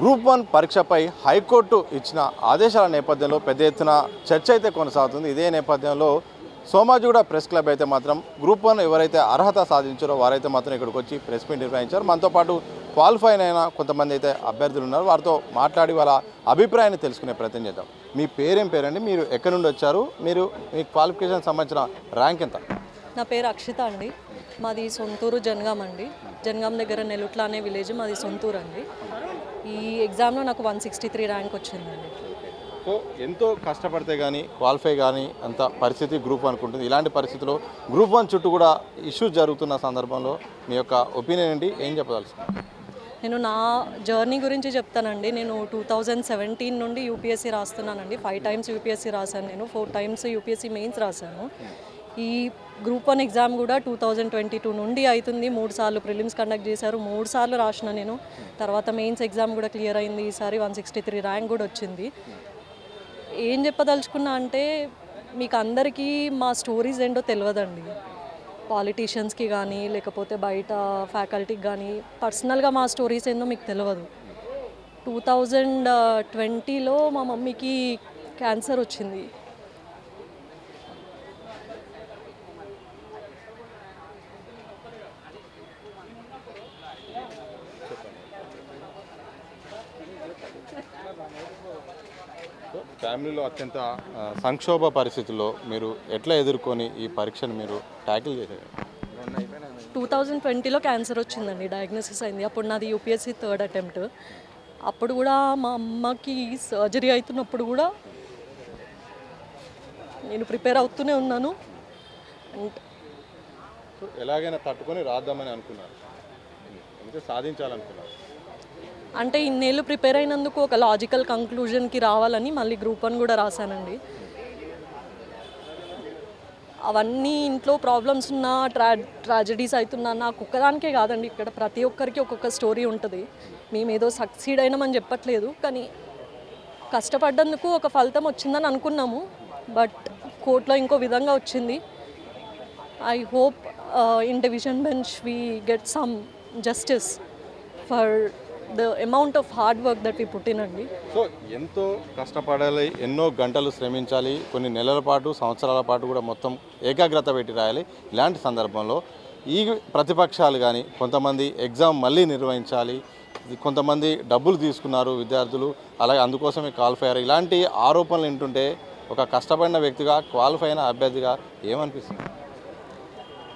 Group one పరీక్షపై high court ఇచ్చిన ఆదేశాల నేపథ్యంలో పెద్ద ఎత్తున చర్చ అయితే కొనసాగుతుంది. ఇదే నేపథ్యంలో సోమాజిగూడ ప్రెస్ క్లబ్ అయితే మాత్రం గ్రూప్ వన్ ఎవరైతే అర్హత సాధించారో వారైతే మాత్రం ఇక్కడికి వచ్చి ప్రెస్ మీట్ నిర్వహించారు. మనతో పాటు క్వాలిఫై అయిన కొంతమంది అయితే అభ్యర్థులు ఉన్నారు. వారితో మాట్లాడి వాళ్ళ అభిప్రాయాన్ని తెలుసుకునే ప్రయత్నం చేద్దాం. మీ పేరేం పేరండి? మీరు ఎక్కడి నుండి వచ్చారు? మీరు మీ క్వాలిఫికేషన్ సంబంధించిన ర్యాంక్ ఎంత? నా పేరు అక్షిత అండి. మాది సొంతూరు జనగాం అండి. జనగాం దగ్గర నెలుట్ల అనే విలేజ్ మాది సొంతూరు అండి ఈ ఎగ్జామ్లో నాకు వన్ సిక్స్టీ త్రీ ర్యాంక్ వచ్చిందండి. సో ఎంతో కష్టపడితే కానీ క్వాలిఫై కానీ అంత పరిస్థితి గ్రూప్ వన్కు ఉంటుంది ఇలాంటి పరిస్థితిలో గ్రూప్ వన్ చుట్టూ కూడా ఇష్యూస్ జరుగుతున్న సందర్భంలో మీ యొక్క ఒపీనియన్ ఏంటి? ఏం చెప్పదలుచుకున్నారు? నేను నా జర్నీ గురించి చెప్తానండి. నేను టూ థౌజండ్ సెవెంటీన్ నుండి యూపీఎస్సీ రాస్తున్నానండి. ఫైవ్ టైమ్స్ యూపీఎస్సీ రాశాను నేను. ఫోర్ టైమ్స్ యూపీఎస్సీ మెయిన్స్ రాశాను. ఈ గ్రూప్ వన్ ఎగ్జామ్ కూడా టూ థౌజండ్ ట్వంటీ టూ నుండి అవుతుంది. మూడు సార్లు ప్రిలిమ్స్ కండక్ట్ చేశారు. మూడు సార్లు రాసిన నేను. తర్వాత మెయిన్స్ ఎగ్జామ్ కూడా క్లియర్ అయింది. ఈసారి వన్ సిక్స్టీ త్రీ ర్యాంక్ కూడా వచ్చింది. ఏం చెప్పదలుచుకున్నా అంటే మీకు అందరికీ మా స్టోరీస్ ఏంటో తెలియదండి. పాలిటీషియన్స్కి కానీ లేకపోతే బయట ఫ్యాకల్టీకి కానీ పర్సనల్గా మా స్టోరీస్ ఏందో మీకు తెలియదు. టూ థౌజండ్ ట్వంటీలో మా మమ్మీకి క్యాన్సర్ వచ్చింది. ఫ్యామిలీలో అత్యంత సంక్షోభ పరిస్థితుల్లో మీరు ఎట్లా ఎదుర్కొని ఈ పరీక్షను మీరు ట్యాకిల్ చేశారు? టూ థౌజండ్ ట్వంటీలో క్యాన్సర్ వచ్చిందండి డయాగ్నోసిస్ అయింది. అప్పుడు నాది యూపీఎస్సీ థర్డ్ అటెంప్ట్. అప్పుడు కూడా మా అమ్మకి సర్జరీ అవుతున్నప్పుడు కూడా నేను ప్రిపేర్ అవుతూనే ఉన్నాను. అండ్ ఎలాగైనా తట్టుకొని రాద్దామని అనుకున్నారు. అంటే సాధించాలనుకున్నారు. అంటే ఇన్నేళ్ళు ప్రిపేర్ అయినందుకు ఒక లాజికల్ కంక్లూజన్కి రావాలని మళ్ళీ గ్రూప్ వన్ కూడా రాశానండి. అవన్నీ ఇంట్లో ప్రాబ్లమ్స్ ఉన్నా ట్రా ట్రాజడీస్ అవుతున్నా నాకు ఒక్కదానికే కాదండి. ఇక్కడ ప్రతి ఒక్కరికి ఒక్కొక్క స్టోరీ ఉంటుంది. మేము ఏదో సక్సీడ్ అయినామని చెప్పట్లేదు కానీ కష్టపడ్డందుకు ఒక ఫలితం వచ్చిందని అనుకున్నాము. బట్ కోర్టులో ఇంకో విధంగా వచ్చింది. I hope in division bench we get some justice for the amount of hard work that we put in అండి. సో ఎంతో కష్టపడాలి ఎన్నో గంటలు శ్రమించాలి కొన్ని నెలల పాటు సంవత్సరాల పాటు కూడా మొత్తం ఏకాగ్రత పెట్టి రాయాలి. ఇలాంటి సందర్భంలో ఈ ప్రతిపక్షాలు కానీ కొంతమంది ఎగ్జామ్ మళ్ళీ నిర్వహించాలి కొంతమంది డబ్బులు తీసుకున్నారు విద్యార్థులు అలాగే అందుకోసమే క్వాలిఫై అయ్యారు ఇలాంటి ఆరోపణలు వింటుంటే ఒక కష్టపడిన వ్యక్తిగా క్వాలిఫై అయిన అభ్యర్థిగా ఏమనిపిస్తుంది?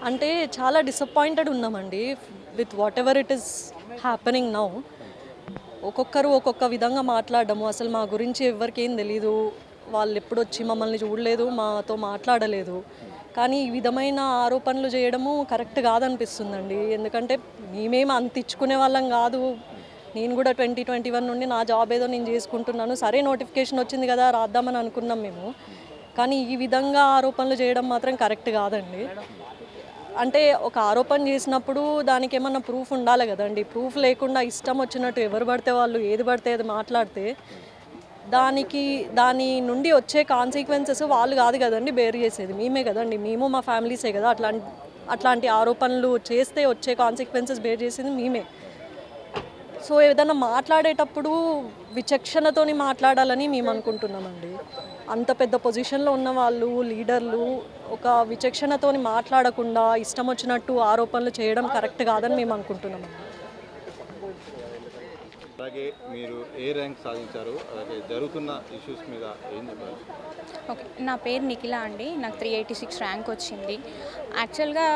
అంటే చాలా డిసప్పాయింటెడ్ ఉన్నామండి. With whatever it is happening now ఒక్కొక్కరు ఒక్కొక్క విధంగా మాట్లాడడము అసలు మా గురించి ఎవరికేం ఏం తెలీదు. వాళ్ళు ఎప్పుడు వచ్చి మమ్మల్ని చూడలేదు మాతో మాట్లాడలేదు. కానీ ఈ విధమైన ఆరోపణలు చేయడము కరెక్ట్ కాదనిపిస్తుందండి. ఎందుకంటే మేమేం అంత ఇచ్చుకునే వాళ్ళం కాదు. నేను కూడా ట్వంటీ ట్వంటీ వన్ నుండి నా జాబ్ ఏదో నేను చేసుకుంటున్నాను. సరే నోటిఫికేషన్ వచ్చింది కదా రాద్దామని అనుకున్నాం మేము. కానీ ఈ విధంగా ఆరోపణలు చేయడం మాత్రం కరెక్ట్ కాదండి. అంటే ఒక ఆరోపణ చేసినప్పుడు దానికి ఏమన్నా ప్రూఫ్ ఉండాలి కదండి. ప్రూఫ్ లేకుండా ఇష్టం వచ్చినట్టు ఎవరు పడితే వాళ్ళు ఏది పడితే అది మాట్లాడితే దానికి దాని నుండి వచ్చే కాన్సిక్వెన్సెస్ వాళ్ళు కాదు కదండి బేర్ చేసేది. మేమే కదండి. మేము మా ఫ్యామిలీసే కదా. అట్లాంటి అట్లాంటి ఆరోపణలు చేస్తే వచ్చే కాన్సిక్వెన్సెస్ బేర్ చేసేది మేమే. సో ఏదైనా మాట్లాడేటప్పుడు విచక్షణతోని మాట్లాడాలని మేము అనుకుంటున్నామండి. అంత పెద్ద పొజిషన్లో ఉన్న వాళ్ళు లీడర్లు ఒక విచక్షణతోని మాట్లాడకుండా ఇష్టం వచ్చినట్టు ఆరోపణలు చేయడం కరెక్ట్ కాదని మేము అనుకుంటున్నాం. అలాగే మీరు ఏ ర్యాంక్ సాధించారు అలాగే జరుగుతున్న ఇష్యూస్ మీద ఏం చెప్పారు ఓకే నా పేరు నిఖిల అండి. నాకు త్రీ ఎయిటీ సిక్స్ ర్యాంక్ వచ్చింది. యాక్చువల్గా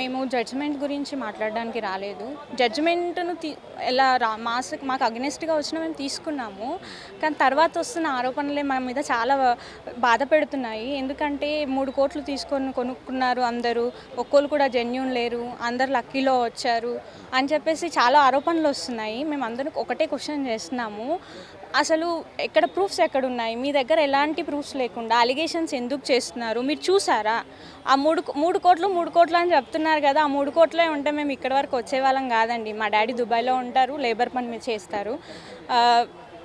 మేము జడ్జిమెంట్ గురించి మాట్లాడడానికి రాలేదు. జడ్జిమెంట్ను తీ ఎలా రా మాస్ మాకు అగ్నెస్ట్గా వచ్చిన మేము తీసుకున్నాము. కానీ తర్వాత వస్తున్న ఆరోపణలే మన మీద చాలా బాధ పెడుతున్నాయి ఎందుకంటే మూడు కోట్లు తీసుకొని కొనుక్కున్నారు అందరూ. ఒక్కోళ్ళు కూడా జెన్యున్ లేరు. అందరు లక్కీలో వచ్చారు అని చెప్పేసి చాలా ఆరోపణలు వస్తున్నాయి. మేము అందరం ఒకటే క్వశ్చన్ చేస్తున్నాము. అసలు ఎక్కడ ప్రూఫ్స్ ఎక్కడ ఉన్నాయి మీ దగ్గర ఎలాంటి ప్రూఫ్స్ లేకుండా అలిగేషన్స్ ఎందుకు చేస్తున్నారు? మీరు చూసారా? ఆ మూడు మూడు కోట్లు మూడు కోట్లు అని చెప్తున్నారు కదా ఆ మూడు కోట్లే ఉంటే మేము ఇక్కడ వరకు వచ్చేవాళ్ళం కాదండి. మా డాడీ దుబాయ్లో ఉంటారు లేబర్ పని మీద చేస్తారు.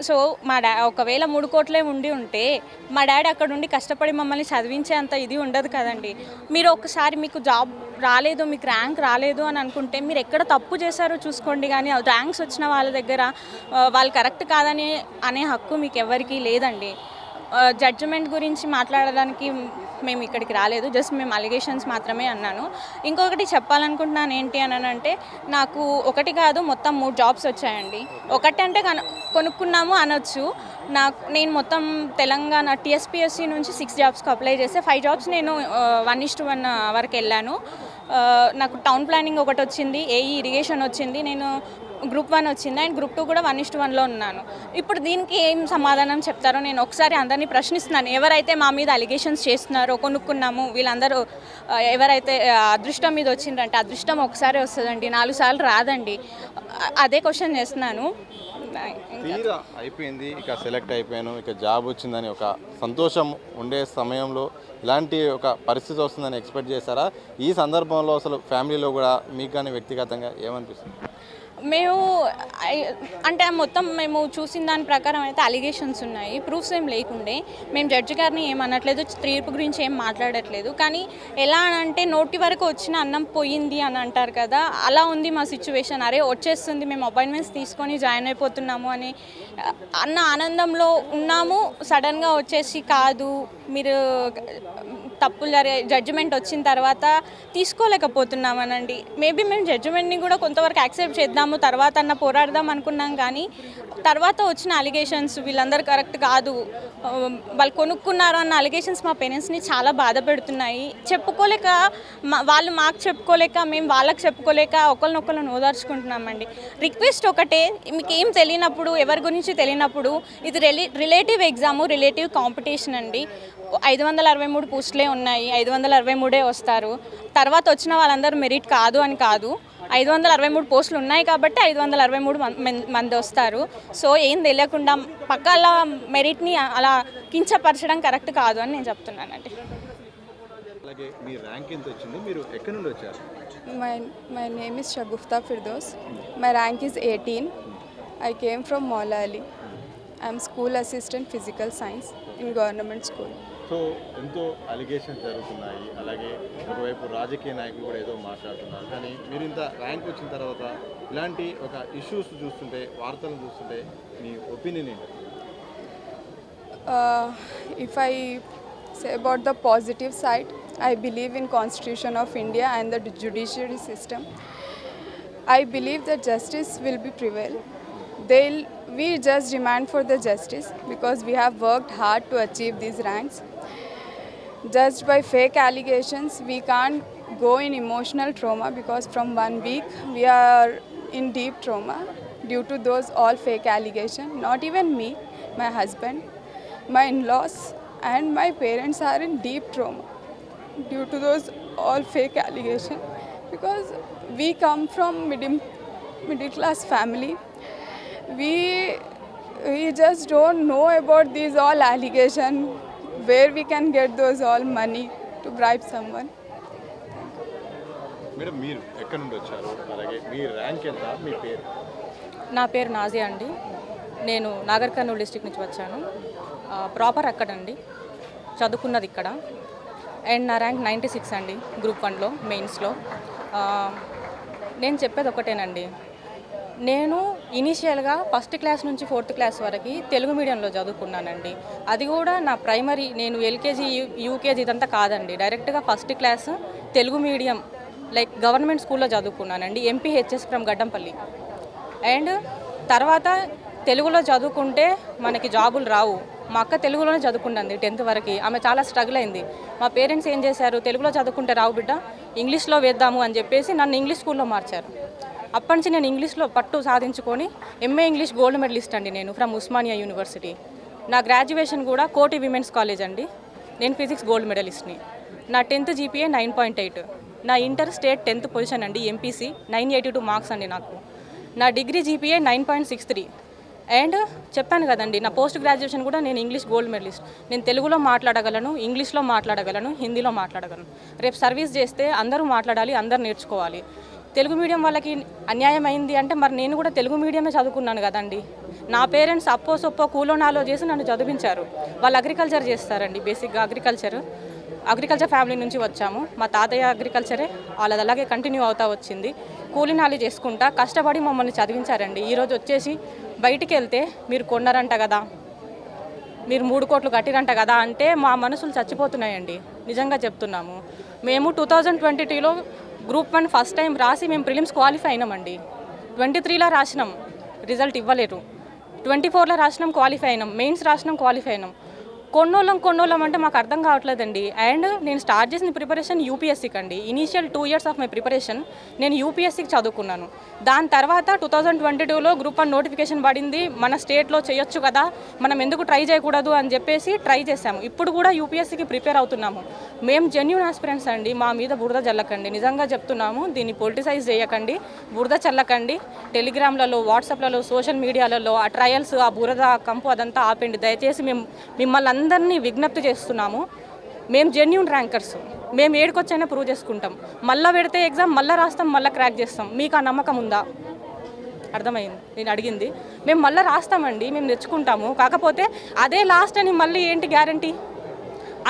సో మా డా ఒకవేళ మూడు కోట్లే ఉండి ఉంటే మా డాడీ అక్కడ ఉండి కష్టపడి మమ్మల్ని చదివించే అంత ఇది ఉండదు కదండి. మీరు ఒకసారి మీకు జాబ్ రాలేదు మీకు ర్యాంక్ రాలేదు అని అనుకుంటే మీరు ఎక్కడ తప్పు చేశారో చూసుకోండి కానీ ర్యాంక్స్ వచ్చిన వాళ్ళ దగ్గర వాళ్ళు కరెక్ట్ కాదని అనే హక్కు మీకు ఎవరికీ లేదండి జడ్జిమెంట్ గురించి మాట్లాడడానికి మేము ఇక్కడికి రాలేదు. జస్ట్ మేము అలిగేషన్స్ మాత్రమే అన్నాను. ఇంకొకటి చెప్పాలనుకుంటున్నాను ఏంటి అని అంటే నాకు ఒకటి కాదు మొత్తం మూడు జాబ్స్ వచ్చాయండి. ఒకటి అంటే కను కొనుక్కున్నాము అనొచ్చు. నాకు నేను మొత్తం తెలంగాణ టీఎస్పిఎస్సి నుంచి సిక్స్ జాబ్స్కి అప్లై చేస్తే ఫైవ్ జాబ్స్ నేను వన్ ఇస్ట్ వన్ వరకు వెళ్ళాను. నాకు టౌన్ ప్లానింగ్ ఒకటి వచ్చింది ఏఈ ఇరిగేషన్ వచ్చింది. నేను గ్రూప్ వన్ వచ్చింది. అండ్ గ్రూప్ టూ కూడా వన్ ఇస్ట్ వన్లో ఉన్నాను. ఇప్పుడు దీనికి ఏం సమాధానం చెప్తారో నేను ఒకసారి అందరినీ ప్రశ్నిస్తున్నాను. ఎవరైతే మా మీద అలిగేషన్స్ చేస్తున్నారో కొనుక్కున్నాము వీళ్ళందరూ ఎవరైతే అదృష్టం మీద వచ్చిందంటే అదృష్టం ఒకసారి వస్తుందండి. నాలుగు సార్లు రాదండి. అదే క్వశ్చన్ చేస్తున్నాను. తీరా అయిపోయింది. ఇక సెలెక్ట్ అయిపోయాను. ఇక జాబ్ వచ్చిందని ఒక సంతోషం ఉండే సమయంలో ఇలాంటి ఒక పరిస్థితి వస్తుందని ఎక్స్పెక్ట్ చేశారా? ఈ సందర్భంలో అసలు ఫ్యామిలీలో కూడా మీకు కానీ వ్యక్తిగతంగా ఏమనిపిస్తుంది? మేము అంటే మొత్తం మేము చూసిన దాని ప్రకారం అయితే అలిగేషన్స్ ఉన్నాయి. ప్రూఫ్స్ ఏం లేకుండే. మేము జడ్జి గారిని ఏం అనట్లేదు తీర్పు గురించి ఏం మాట్లాడట్లేదు. కానీ ఎలా అని అంటే నోటి వరకు వచ్చిన అన్నం పోయింది అని అంటారు కదా అలా ఉంది మా సిచ్యువేషన్ అరే వచ్చేస్తుంది మేము అపాయింట్మెంట్స్ తీసుకొని జాయిన్ అయిపోతున్నాము అని అన్న ఆనందంలో ఉన్నాము. సడన్గా వచ్చేసి కాదు మీరు తప్పులు జరిగే జడ్జిమెంట్ వచ్చిన తర్వాత తీసుకోలేకపోతున్నామనండి. మేబీ మేము జడ్జిమెంట్ని కూడా కొంతవరకు యాక్సెప్ట్ చేద్దాము తర్వాత అన్న పోరాడదాం అనుకున్నాం కానీ తర్వాత వచ్చిన అలిగేషన్స్ వీళ్ళందరూ కరెక్ట్ కాదు. Um, వాళ్ళు కొనుక్కున్నారు అన్న అలిగేషన్స్ మా పేరెంట్స్ని చాలా బాధ పెడుతున్నాయి చెప్పుకోలేక మా- వాళ్ళు మాకు చెప్పుకోలేక మేము వాళ్ళకి చెప్పుకోలేక ఒకరినొకరిని ఓదార్చుకుంటున్నామండి రిక్వెస్ట్ ఒకటే మీకు ఏం తెలియనప్పుడు ఎవరి గురించి తెలియనప్పుడు ఇది రిలేటివ్ ఎగ్జాము రిలేటివ్ కాంపిటీషన్ అండి. ఐదు వందల అరవై మూడు పోస్టులే ఉన్నాయి ఐదు వందల అరవై మూడే వస్తారు తర్వాత వచ్చిన వాళ్ళందరూ మెరిట్ కాదు అని కాదు ఐదు వందల అరవై మూడు పోస్టులు ఉన్నాయి కాబట్టి ఐదు వందల అరవై మూడు మం- మం- మంది వస్తారు సో ఏం తెలియకుండా పక్కల మెరిట్ని అలా కించపరచడం కరెక్ట్ కాదు అని నేను చెప్తున్నానండి అలాగే మీ ర్యాంక్ ఎంత వచ్చింది మీరు ఎక్కడి నుండి వచ్చారు My, my name is Shagufta Firdos. My rank is 18. I came from Maula Ali. I'm school assistant physical science in government school. So ఎంతో అలిగేషన్స్ జరుగుతున్నాయి అలాగే ఒకవైపు రాజకీయ నాయకులు కూడా ఏదో మాట్లాడుతున్నారు కానీ మీరు ఇంత ర్యాంక్ వచ్చిన తర్వాత ఇలాంటి ఒక ఇష్యూస్ చూస్తుంటే వార్తలను చూస్తుంటే మీ ఒపీనియన్ ఏంటి Uh, if I say about the positive side, I believe in Constitution of India and the judiciary system. I believe that justice will be prevail. They'll, we just demand for the justice because we have worked hard to achieve these ranks. Judged by fake allegations, we can't go in emotional trauma because from one week we are in deep trauma due to those all fake allegations. Not even me, my husband, my in-laws, and my parents are in deep trauma due to those all fake allegations. Because we come from middle middle class family. We we just don't know about these all allegations where we can get those all money to bribe someone. Madam మీరు ఎక్కడి నుండి వచ్చారు? అలాగే మీ rank ఎంత? మీ పేరు? నా పేరు nausea అండి. నేను నాగర్ కర్నూలు డిస్టిక్ నుంచి వచ్చాను. ప్రాపర్ అక్కడండి. చదువుకున్నది ఇక్కడ. అండ్ నా ర్యాంక్ నైంటీ సిక్స్ అండి గ్రూప్ వన్లో మెయిన్స్లో నేను చెప్పేది ఒకటేనండి. నేను ఇనీషియల్గా ఫస్ట్ క్లాస్ నుంచి ఫోర్త్ క్లాస్ వరకు తెలుగు మీడియంలో చదువుకున్నానండి. అది కూడా నా ప్రైమరీ నేను ఎల్కేజీ యూకేజీ ఇదంతా కాదండి. డైరెక్ట్గా first class Telugu medium like government స్కూల్లో చదువుకున్నానండి. MPHS from Gaddampalli. అండ్ తర్వాత తెలుగులో చదువుకుంటే మనకి జాబులు రావు. మా అక్క తెలుగులోనే చదువుకుంటుంది టెన్త్ వరకు. ఆమె చాలా స్ట్రగుల్ అయింది. మా పేరెంట్స్ ఏం చేశారు? తెలుగులో చదువుకుంటే రావు బిడ్డ ఇంగ్లీష్లో వేద్దాము అని చెప్పేసి నన్ను ఇంగ్లీష్ స్కూల్లో మార్చారు. అప్పటి నుంచి నేను ఇంగ్లీష్లో పట్టు సాధించుకొని ఎంఏ ఇంగ్లీష్ గోల్డ్ మెడలిస్ట్ అండి నేను ఫ్రమ్ ఉస్మానియా యూనివర్సిటీ నా గ్రాడ్యుయేషన్ కూడా కోటి విమెన్స్ కాలేజ్ అండి. నేను ఫిజిక్స్ గోల్డ్ మెడలిస్ట్ని నా. Tenth GPA nine point eight నా ఇంటర్ స్టేట్ టెన్త్ పొజిషన్ అండి MPC nine eighty two marks అండి నాకు. నా degree GPA nine point six three and చెప్పాను కదండి నా పోస్ట్ గ్రాడ్యుయేషన్ కూడా నేను ఇంగ్లీష్ గోల్డ్ మెడలిస్ట్ నేను తెలుగులో మాట్లాడగలను ఇంగ్లీష్లో మాట్లాడగలను హిందీలో మాట్లాడగలను. రేపు సర్వీస్ చేస్తే అందరూ మాట్లాడాలి అందరూ నేర్చుకోవాలి. తెలుగు మీడియం వాళ్ళకి అన్యాయం అయింది అంటే మరి నేను కూడా తెలుగు మీడియమే చదువుకున్నాను కదండి. నా పేరెంట్స్ అప్పో సొప్పో కూలో నాలో చేసి నన్ను చదివించారు. వాళ్ళు అగ్రికల్చర్ చేస్తారండి బేసిక్గా అగ్రికల్చర్. అగ్రికల్చర్ ఫ్యామిలీ నుంచి వచ్చాము. మా తాతయ్య అగ్రికల్చరే వాళ్ళది అలాగే కంటిన్యూ అవుతా వచ్చింది. కూలినాలి చేసుకుంటా కష్టపడి మమ్మల్ని చదివించారండి. ఈరోజు వచ్చేసి బయటికి వెళ్తే మీరు కొన్నారంట కదా. మీరు మూడు కోట్లు కట్టిరంట కదా అంటే మా మనసులు చచ్చిపోతున్నాయండి. నిజంగా చెప్తున్నాము. మేము టూ థౌజండ్ ట్వంటీ టూలో గ్రూప్ వన్ ఫస్ట్ టైం రాసి మేము ప్రిలిమ్స్ క్వాలిఫై అయినామండి. ట్వంటీ త్రీలో రాసినాం. రిజల్ట్ ఇవ్వలేరు ట్వంటీ ఫోర్లో రాసినాం క్వాలిఫై అయినాం. మెయిన్స్ రాసినాం క్వాలిఫై అయినాం. కొన్నోళ్ళం కొన్నోళ్ళం అంటే మాకు అర్థం కావట్లేదండి. అండ్ నేను స్టార్ట్ చేసిన ప్రిపరేషన్ యూపీఎస్సీకి అండి. Initial two years of my preparation నేను యూపీఎస్సీకి చదువుకున్నాను. దాని తర్వాత టూ థౌజండ్ ట్వంటీ టూలో గ్రూప్ వన్ నోటిఫికేషన్ పడింది. మన స్టేట్లో చేయొచ్చు కదా మనం ఎందుకు ట్రై చేయకూడదు అని చెప్పేసి ట్రై చేశాము. ఇప్పుడు కూడా యూపీఎస్సీకి ప్రిపేర్ అవుతున్నాము. మేము జెన్యున్ ఆస్పిరెంట్స్ అండి. మా మీద బురద చల్లకండి నిజంగా చెప్తున్నాము దీన్ని పొలిటిసైజ్ చేయకండి బురద చల్లకండి. టెలిగ్రామ్లలో వాట్సాప్లలో సోషల్ మీడియాలలో ఆ ట్రయల్స్ ఆ బురద కంపు అదంతా ఆపండి దయచేసి మేము మిమ్మల్ని అందరినీ విజ్ఞప్తి చేస్తున్నాము. మేము జెన్యున్ ర్యాంకర్స్ మేము ఏడుకొచ్చైనా ప్రూవ్ చేసుకుంటాం. మళ్ళీ పెడితే ఎగ్జామ్ మళ్ళీ రాస్తాం మళ్ళీ క్రాక్ చేస్తాం. మీకు ఆ నమ్మకం ఉందా? అర్థమైంది. నేను అడిగింది. మేము మళ్ళీ రాస్తామండి మేము తెచ్చుకుంటాము. కాకపోతే అదే లాస్ట్ అని మళ్ళీ ఏంటి గ్యారంటీ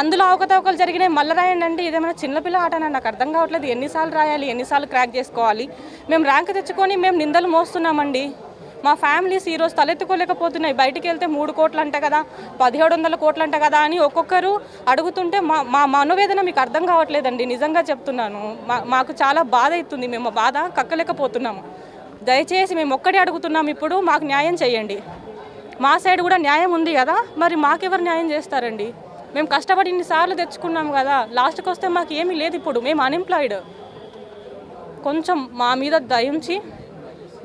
అందులో అవకతవకలు జరిగినాయి. మళ్ళీ రాయండి అంటే ఇదేమైనా చిన్నపిల్ల ఆటనా? నాకు అర్థం కావట్లేదు. ఎన్నిసార్లు రాయాలి? ఎన్నిసార్లు క్రాక్ చేసుకోవాలి? మేము ర్యాంక్ తెచ్చుకొని మేము నిందలు మోస్తున్నామండి. మా ఫ్యామిలీస్ ఈరోజు తలెత్తుకోలేకపోతున్నాయి. బయటికి వెళ్తే మూడు కోట్లు అంట కదా పదిహేడు వందల కోట్లు అంట కదా అని ఒక్కొక్కరు అడుగుతుంటే మా మా మనోవేదన మీకు అర్థం కావట్లేదండి. నిజంగా చెప్తున్నాను. మా మాకు చాలా బాధ అవుతుంది. మేము బాధ కక్కలేకపోతున్నాము. దయచేసి మేము ఒక్కడే అడుగుతున్నాం ఇప్పుడు మాకు న్యాయం చేయండి. మా సైడ్ కూడా న్యాయం ఉంది కదా మరి మాకెవరు న్యాయం చేస్తారండి? మేము కష్టపడి ఇన్నిసార్లు తెచ్చుకున్నాం కదా లాస్ట్కి వస్తే మాకు ఏమీ లేదు ఇప్పుడు. మేము అన్ఎంప్లాయిడ్ కొంచెం మా మీద దయించి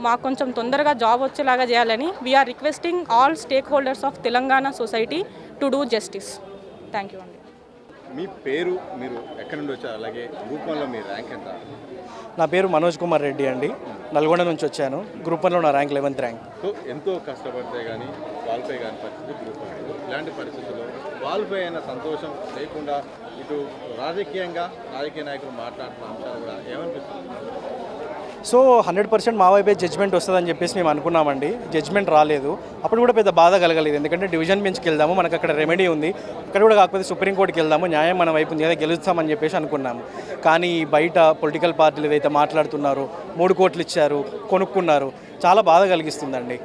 మాకు కొంచెం తొందరగా జాబ్ వచ్చేలాగా చేయాలని we are requesting all stake holders of Telangana society to do justice thank you అండి. మీ పేరు మీరు ఎక్కడి నుండి వచ్చారు? అలాగే గ్రూప్ వన్లో మీ ర్యాంక్ ఎంత? నా పేరు మనోజ్ కుమార్ రెడ్డి అండి. నల్గొండ నుంచి వచ్చాను. గ్రూప్ వన్లో నా ర్యాంక్ లెవెన్త్ ర్యాంక్ సో ఎంతో కష్టపడితే కానీ క్వాలిఫై కాని పరిస్థితి గ్రూప్ వన్ ఇలాంటి పరిస్థితుల్లో క్వాలిఫై అయిన సంతోషం లేకుండా ఇటు రాజకీయంగా రాజకీయ నాయకులు మాట్లాడుతున్న అంశాలు కూడా ఏమనిపిస్తుంది సో హండ్రెడ్ పర్సెంట్ మా వైపే జడ్జ్మెంట్ వస్తుందని చెప్పేసి మేము అనుకున్నామండి. జడ్జ్మెంట్ రాలేదు. అప్పుడు కూడా పెద్ద బాధ కలగలేదు. ఎందుకంటే డివిజన్ బెంచ్కి వెళ్దాము మనకు అక్కడ రెమెడీ ఉంది. అక్కడ కూడా కాకపోతే సుప్రీంకోర్టుకి వెళ్దాము న్యాయం మన వైపు ఉంది గెలుస్తామని చెప్పేసి అనుకున్నాము. కానీ బయట పొలిటికల్ పార్టీలు ఏదైతే మాట్లాడుతున్నారో మూడు కోట్లు ఇచ్చారు కొనుక్కున్నారు చాలా బాధ కలిగిస్తుందండి.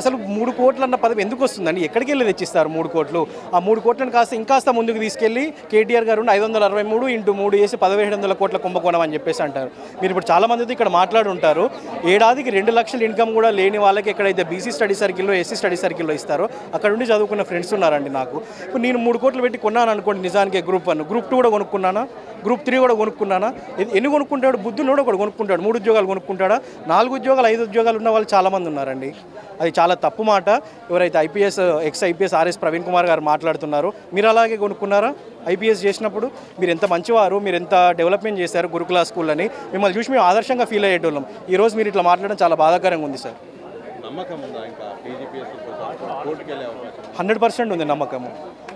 అసలు మూడు కోట్లు అన్న పదవి ఎందుకు వస్తుందండి? ఎక్కడికి వెళ్ళి తెచ్చిస్తారు మూడు కోట్లు? ఆ మూడు కోట్లను కాస్త ఇంకాస్త ముందుకు తీసుకెళ్ళి కేటీఆర్ గారు ఐదు వందల అరవై మూడు ఇంటూ మూడు వేసి పదిహేడు వందల కోట్ల కుంభకోణం అని చెప్పేసి అంటారు. మీరు ఇప్పుడు చాలా మందితో ఇక్కడ మాట్లాడి ఉంటారు ఏడాదికి రెండు లక్షల ఇన్కమ్ కూడా లేని వాళ్ళకి ఎక్కడైతే బీసీ స్టడీ సర్కిల్లో ఎస్సీ స్టడీ సర్కిల్లో ఇస్తారో అక్కడ నుండి చదువుకున్న ఫ్రెండ్స్ ఉన్నారండి నాకు. ఇప్పుడు నేను మూడు కోట్లు పెట్టి కొన్నాను అనుకోండి నిజానికి గ్రూప్ వన్ గ్రూప్ టూ కూడా కొనుక్కున్నానా? గ్రూప్ త్రీ కూడా కొనుక్కున్నానా? ఎన్ని- కొనుక్కుంటాడు? బుద్ధుడు కూడా కొనుక్కుంటాడు. మూడు ఉద్యోగాలు కొనుక్కుంటాడా? నాలుగు ఉద్యోగాలు ఐదు ఉద్యోగాలు ఉన్న వాళ్ళు చాలామంది ఉన్నారండి. అది చాలా తప్పు మాట. ఎవరైతే IPS ex IPS RS Praveen Kumar గారు మాట్లాడుతున్నారో మీరు అలాగే కొనుక్కున్నారా? ఐపీఎస్ చేసినప్పుడు మీరు ఎంత మంచివారు మీరు ఎంత డెవలప్మెంట్ చేశారు గురుకుల స్కూల్ అని మిమ్మల్ని చూసి మేము ఆదర్శంగా ఫీల్ అయ్యేటోళ్ళం. ఈ రోజు మీరు ఇట్లా మాట్లాడడం చాలా బాధాకరంగా ఉంది సార్. నమ్మకం ఉందా ఇంకా? హండ్రెడ్ పర్సెంట్ ఉంది నమ్మకము.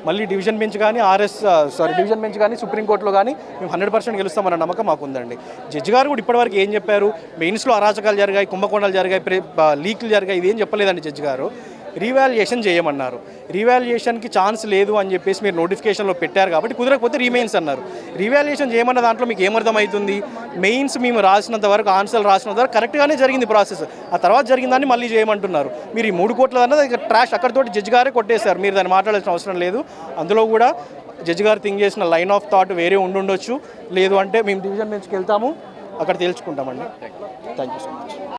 మళ్ళీ డివిజన్ బెంచ్ కానీ ఆర్ఎస్ సారీ డివిజన్ బెంచ్ కానీ సుప్రీంకోర్టులో కానీ మేము హండ్రెడ్ పర్సెంట్ గెలుస్తామన్న నమ్మకం మాకు ఉందండి జడ్జి గారు కూడా ఇప్పటివరకు ఏం చెప్పారు? మెయిన్స్లో అరాచకాలు జరిగాయి కుంభకోణాలు జరిగాయి లీక్లు జరిగాయి ఇదేం చెప్పలేదండి జడ్జి గారు. రీవాల్యుయేషన్ చేయమన్నారు. రీవాల్యుయేషన్కి ఛాన్స్ లేదు అని చెప్పేసి మీరు నోటిఫికేషన్లో పెట్టారు కాబట్టి కుదరకపోతే రీమెయిన్స్ అన్నారు. రీవాల్యుయేషన్ చేయమన్న దాంట్లో మీకు ఏమర్థమవుతుంది? మెయిన్స్ మేము రాసినంత వరకు ఆన్సర్లు రాసినంత వరకు కరెక్ట్గానే జరిగింది ప్రాసెస్. ఆ తర్వాత జరిగిందని మళ్ళీ చేయమంటున్నారు. మీరు ఈ మూడు కోట్ల అన్నది ట్రాష్ అక్కడితోటి జడ్జి గారే కొట్టేశారు. మీరు దాన్ని మాట్లాడాల్సిన అవసరం లేదు. అందులో కూడా జడ్జి గారు థింక్ చేసిన లైన్ ఆఫ్ థాట్ వేరే ఉండుండొచ్చు. లేదు అంటే మేము డివిజన్ బెంచ్కి వెళ్తాము. అక్కడ తేల్చుకుంటామండి. Thank you so much.